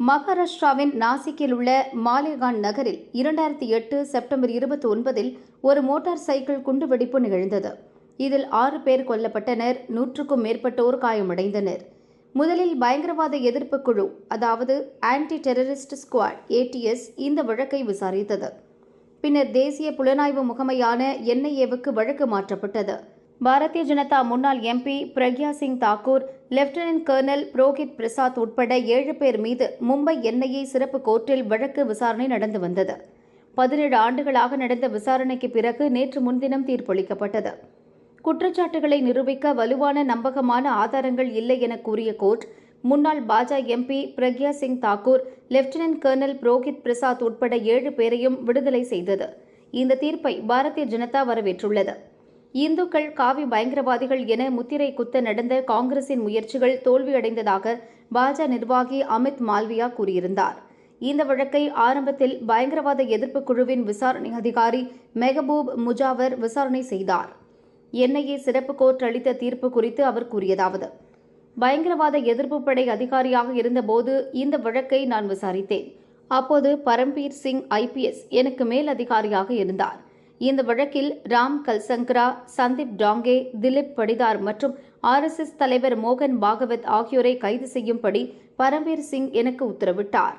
மகாராஷ்டிராவின் நாசிக்கில் உள்ள மாலேகான் நகரில் இரண்டாயிரத்தி எட்டு செப்டம்பர் இருபத்தி ஒன்பதில் ஒரு மோட்டார் சைக்கிள் குண்டுவெடிப்பு நிகழ்ந்தது. இதில் ஆறு பேர் கொல்லப்பட்டனர் நூற்றுக்கும் மேற்பட்டோர் காயமடைந்தனர். முதலில் பயங்கரவாத எதிர்ப்பு குழு அதாவது ஆன்டி டெரரிஸ்ட் ஸ்குவாட் ஏடிஎஸ் இந்த வழக்கை விசாரித்தது. பின்னர் தேசிய புலனாய்வு முகமையான என்ஐஏவுக்கு வழக்கு மாற்றப்பட்டது. பாரதிய ஜனதா முன்னாள் MP Pragya Singh Thakur lieutenant colonel Purohit Prasad உட்பட ஏழு பேர் மீது மும்பை என்ஐஏ சிறப்பு கோர்ட்டில் வழக்கு விசாரணை நடந்து வந்தது. பதினேழு ஆண்டுகளாக நடந்த விசாரணைக்கு பிறகு நேற்று முன்தினம் தீர்ப்பளிக்கப்பட்டது. குற்றச்சாட்டுகளை நிரூபிக்க வலுவான நம்பகமான ஆதாரங்கள் இல்லை என கூறிய கோர்ட் முன்னாள் பாஜக MP Pragya Singh Thakur lieutenant colonel Purohit Prasad உட்பட ஏழு பேரையும் விடுதலை செய்தது. இந்த தீர்ப்பை பாரதிய ஜனதா வரவேற்றுள்ளது. இந்துக்கள் காவி பயங்கரவாதிகள் என முத்திரை குத்த நடந்த காங்கிரசின் முயற்சிகள் தோல்வியடைந்ததாக பாஜ நிர்வாகி அமித் மால்வியா கூறியிருந்தார். இந்த வழக்கை ஆரம்பத்தில் பயங்கரவாத எதிர்ப்பு குழுவின் விசாரணை அதிகாரி மெஹபூப் முஜாவர் விசாரணை செய்தார். என்ஐஏ சிறப்பு கோர்ட் அளித்த தீர்ப்பு குறித்து அவர் கூறியதாவது பயங்கரவாத எதிர்ப்பு படை அதிகாரியாக இருந்தபோது இந்த வழக்கை நான் விசாரித்தேன். அப்போது பரம்பீர் சிங் ஐபிஎஸ் எனக்கு மேல் அதிகாரியாக இருந்தார். இந்த வழக்கில் ராம் கல்சங்கரா சந்தீப் டாங்கே திலீப் படிதார் மற்றும் ஆர்எஸ்எஸ் தலைவர் மோகன் பாகவத் ஆகியோரை கைது செய்யும்படி பரம்பீர் சிங் எனக்கு உத்தரவிட்டார்.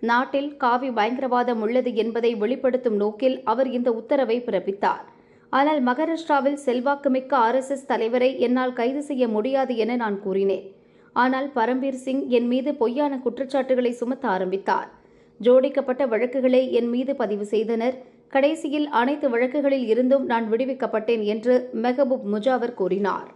நாட்டில் காவி பயங்கரவாதம் உள்ளது என்பதை வெளிப்படுத்தும் நோக்கில் அவர் இந்த உத்தரவை பிறப்பித்தார். ஆனால் மகாராஷ்டிராவில் செல்வாக்குமிக்க ஆர்எஸ்எஸ் தலைவரை என்னால் கைது செய்ய முடியாது என நான் கூறினேன். ஆனால் பரம்பீர் சிங் என் மீது பொய்யான குற்றச்சாட்டுகளை சுமத்த ஆரம்பித்தார். ஜோடிக்கப்பட்ட வழக்குகளை என் மீது பதிவு செய்தனர். கடைசியில் அனைத்து வழக்குகளில் இருந்தும் நான் விடுவிக்கப்பட்டேன் என்று மெஹபூப் முஜாவர் கூறினார்.